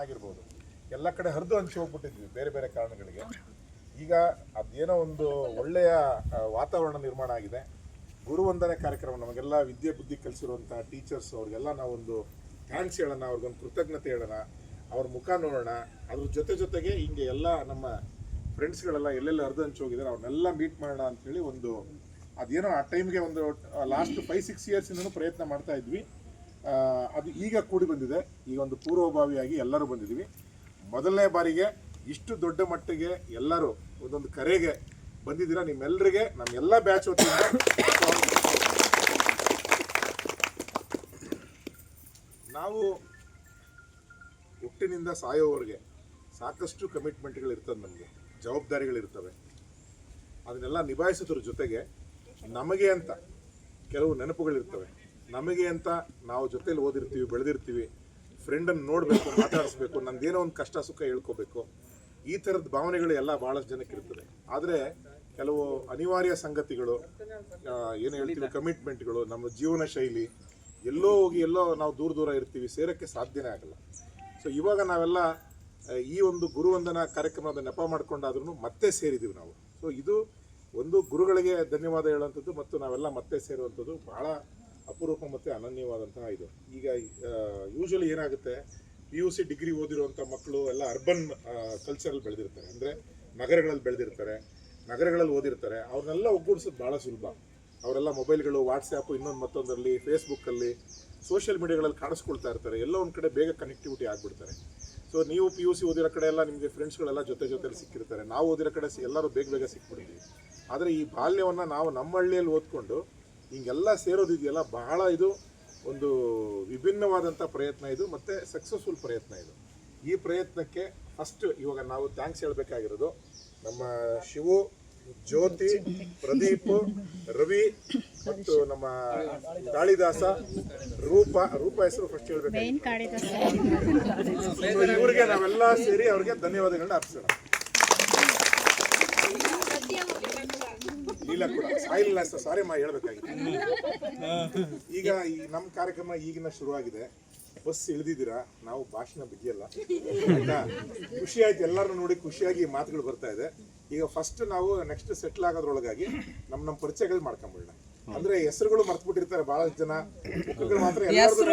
ಆಗಿರ್ಬೋದು. ಎಲ್ಲ ಕಡೆ ಹರಿದು ಹಂಚಿ ಹೋಗ್ಬಿಟ್ಟಿದ್ವಿ ಬೇರೆ ಬೇರೆ ಕಾರಣಗಳಿಗೆ. ಈಗ ಅದೇನೋ ಒಂದು ಒಳ್ಳೆಯ ವಾತಾವರಣ ನಿರ್ಮಾಣ ಆಗಿದೆ. ಗುರುವಂದನೆ ಕಾರ್ಯಕ್ರಮ, ನಮಗೆಲ್ಲ ವಿದ್ಯೆ ಬುದ್ಧಿ ಕಲಿಸಿರುವಂಥ ಟೀಚರ್ಸ್ ಅವ್ರಿಗೆಲ್ಲ ನಾವೊಂದು ಥ್ಯಾಂಕ್ಸ್ ಹೇಳೋಣ, ಅವ್ರಿಗೊಂದು ಕೃತಜ್ಞತೆ ಹೇಳೋಣ. ಅವ್ರ ಮುಖ ನೋಡೋಣ. ಅದ್ರ ಜೊತೆ ಜೊತೆಗೆ ಹಿಂಗೆ ಎಲ್ಲ ನಮ್ಮ ಫ್ರೆಂಡ್ಸ್ಗಳೆಲ್ಲ ಎಲ್ಲೆಲ್ಲ ಅರ್ಧ ಹಂಚಿ ಹೋಗಿದ್ದಾರೆ, ಅವ್ರನ್ನೆಲ್ಲ ಮೀಟ್ ಮಾಡೋಣ ಅಂತೇಳಿ ಒಂದು, ಅದೇನೋ ಆ ಟೈಮ್ಗೆ ಒಂದು ಲಾಸ್ಟ್ ಫೈವ್ ಸಿಕ್ಸ್ ಇಯರ್ಸಿಂದನೂ ಪ್ರಯತ್ನ ಮಾಡ್ತಾ ಇದ್ವಿ. ಅದು ಈಗ ಕೂಡಿ ಬಂದಿದೆ. ಈಗ ಒಂದು ಪೂರ್ವಭಾವಿಯಾಗಿ ಎಲ್ಲರೂ ಬಂದಿದ್ದೀವಿ. ಮೊದಲನೇ ಬಾರಿಗೆ ಇಷ್ಟು ದೊಡ್ಡ ಮಟ್ಟಿಗೆ ಎಲ್ಲರೂ ಒಂದೊಂದು ಕರೆಗೆ ಬಂದಿದ್ದೀರಾ? ನಿಮ್ಮೆಲ್ಲರಿಗೆ ನಮ್ಮೆಲ್ಲ ಬ್ಯಾಚ್ ನಾವು ಹುಟ್ಟಿನಿಂದ ಸಾಯೋವರೆಗೆ ಸಾಕಷ್ಟು ಕಮಿಟ್ಮೆಂಟ್ಗಳು ಇರ್ತದೆ ನಮಗೆ ಜವಾಬ್ದಾರಿಗಳಿರ್ತವೆ ಅದನ್ನೆಲ್ಲ ನಿಭಾಯಿಸೋದ್ರ ಜೊತೆಗೆ ನಮಗೆ ಅಂತ ಕೆಲವು ನೆನಪುಗಳಿರ್ತವೆ. ನಮಗೆ ಅಂತ ನಾವು ಜೊತೆಲಿ ಓದಿರ್ತೀವಿ, ಬೆಳೆದಿರ್ತೀವಿ ಫ್ರೆಂಡನ್ನು ನೋಡಬೇಕು, ಮಾತಾಡಿಸ್ಬೇಕು ನಂದೇನೋ ಒಂದು ಕಷ್ಟ ಸುಖ ಹೇಳ್ಕೋಬೇಕು. ಈ ಥರದ ಭಾವನೆಗಳು ಎಲ್ಲ ಭಾಳಷ್ಟು ಜನಕ್ಕೆ ಇರ್ತದೆ. ಆದರೆ ಕೆಲವು ಅನಿವಾರ್ಯ ಸಂಗತಿಗಳು ಏನು ಹೇಳ್ತೀವಿ ಕಮಿಟ್ಮೆಂಟ್ಗಳು ನಮ್ಮ ಜೀವನ ಶೈಲಿ, ಎಲ್ಲೋ ಹೋಗಿ ಎಲ್ಲೋ ನಾವು ದೂರ ದೂರ ಇರ್ತೀವಿ, ಸೇರೋಕ್ಕೆ ಸಾಧ್ಯನೇ ಆಗಲ್ಲ. ಸೊ ಇವಾಗ ನಾವೆಲ್ಲ ಈ ಒಂದು ಗುರುವಂದನ ಕಾರ್ಯಕ್ರಮದ ನೆಪ ಮಾಡ್ಕೊಂಡಾದ್ರೂ ಮತ್ತೆ ಸೇರಿದ್ದೀವಿ ನಾವು. ಸೊ ಇದು ಒಂದು ಗುರುಗಳಿಗೆ ಧನ್ಯವಾದ ಹೇಳುವಂಥದ್ದು ಮತ್ತು ನಾವೆಲ್ಲ ಮತ್ತೆ ಸೇರುವಂಥದ್ದು ಬಹಳ ಅಪರೂಪ ಮತ್ತು ಅನನ್ಯವಾದಂತಹ ಇದು. ಈಗ ಯೂಶ್ವಲಿ ಏನಾಗುತ್ತೆ ಪಿ ಯು ಸಿ ಡಿಗ್ರಿ ಓದಿರುವಂಥ ಮಕ್ಕಳು ಎಲ್ಲ ಅರ್ಬನ್ ಕಲ್ಚರಲ್ಲಿ ಬೆಳೆದಿರ್ತಾರೆ. ಅಂದರೆ ನಗರಗಳಲ್ಲಿ ಬೆಳೆದಿರ್ತಾರೆ, ನಗರಗಳಲ್ಲಿ ಓದಿರ್ತಾರೆ. ಅವ್ರನ್ನೆಲ್ಲ ಒಗ್ಗೂಡಿಸೋದು ಭಾಳ ಸುಲಭ. ಅವರೆಲ್ಲ ಮೊಬೈಲ್ಗಳು ವಾಟ್ಸ್ಯಾಪ್ ಇನ್ನೊಂದು ಮತ್ತೊಂದರಲ್ಲಿ ಫೇಸ್ಬುಕ್ಕಲ್ಲಿ ಸೋಷಿಯಲ್ ಮೀಡಿಯಾಗಳಲ್ಲಿ ಕಾಣಿಸ್ಕೊಳ್ತಾ ಇರ್ತಾರೆ. ಎಲ್ಲ ಒಂದು ಕಡೆ ಬೇಗ ಕನೆಕ್ಟಿವಿಟಿ ಆಗಿಬಿಡ್ತಾರೆ. ಸೊ ನೀವು ಪಿ ಯು ಸಿ ಓದಿರೋ ಕಡೆ ಎಲ್ಲ ನಿಮಗೆ ಫ್ರೆಂಡ್ಸ್ಗಳೆಲ್ಲ ಜೊತೆ ಜೊತೆಲಿ ಸಿಕ್ಕಿರ್ತಾರೆ. ನಾವು ಓದಿರೋ ಕಡೆ ಎಲ್ಲರೂ ಬೇಗ ಬೇಗ ಸಿಕ್ಬಿಡ್ತೀವಿ ಆದರೆ ಈ ಬಾಲ್ಯವನ್ನು ನಾವು ನಮ್ಮ ಹಳ್ಳಿಯಲ್ಲಿ ಓದ್ಕೊಂಡು ಹಿಂಗೆಲ್ಲ ಸೇರೋದಿದೆಯಲ್ಲ ಬಹಳ ಇದು ಒಂದು ವಿಭಿನ್ನವಾದಂಥ ಪ್ರಯತ್ನ ಇದು ಮತ್ತು ಸಕ್ಸಸ್ಫುಲ್ ಪ್ರಯತ್ನ ಇದು. ಈ ಪ್ರಯತ್ನಕ್ಕೆ ಫಸ್ಟ್ ಇವಾಗ ನಾವು ಥ್ಯಾಂಕ್ಸ್ ಹೇಳಬೇಕಾಗಿರೋದು ನಮ್ಮ ಶಿವು ಜ್ಯೋತಿ ಪ್ರದೀಪ್ ರವಿ ಮತ್ತು ನಮ್ಮ ಕಾಳಿದಾಸ ರೂಪ ರೂಪ ಹೆಸರು ಫಸ್ಟ್ ಹೇಳ್ಬೇಕು ಇವರಿಗೆ ನಾವೆಲ್ಲ ಸೇರಿ ಅವ್ರಿಗೆ ಧನ್ಯವಾದಗಳನ್ನ ಅರ್ಪಿಸೋಣ. ಇಲ್ಲ ಕೂಡ. ಸಾಯಿಲ್ಲ ಸಾರಿ ಮಾ ಹೇಳ್ಬೇಕಾಗಿತ್ತು. ಈಗ ಈ ನಮ್ಮ ಕಾರ್ಯಕ್ರಮ ಈಗಿನ ಶುರುವಾಗಿದೆ. ಬಸ್ ಇಳಿದಿದ್ದೀರಾ? ನಾವು ಭಾಷಣ ಬಿದ್ದಿಯಲ್ಲ ಖುಷಿ ಆಯ್ತು. ಎಲ್ಲರನ್ನು ನೋಡಿ ಖುಷಿಯಾಗಿ ಮಾತುಗಳು ಬರ್ತಾ ಇದೆ. ಈಗ ಫಸ್ಟ್ ನಾವು ನೆಕ್ಸ್ಟ್ ಸೆಟ್ಲ್ ಆಗೋದ್ರೊಳಗಾಗಿ ನಮ್ಮ ನಮ್ಮ ಪರಿಚಯಗಳು ಮಾಡ್ಕೊಂಬಿಡೋಣ. ಅಂದ್ರೆ ಹೆಸರುಗಳು ಮರ್ತ್ಬಿಟ್ಟಿರ್ತಾರೆ ಬಹಳಷ್ಟು ಜನ. ಮಾತ್ರ ಎಲ್ಲರಿಗೂ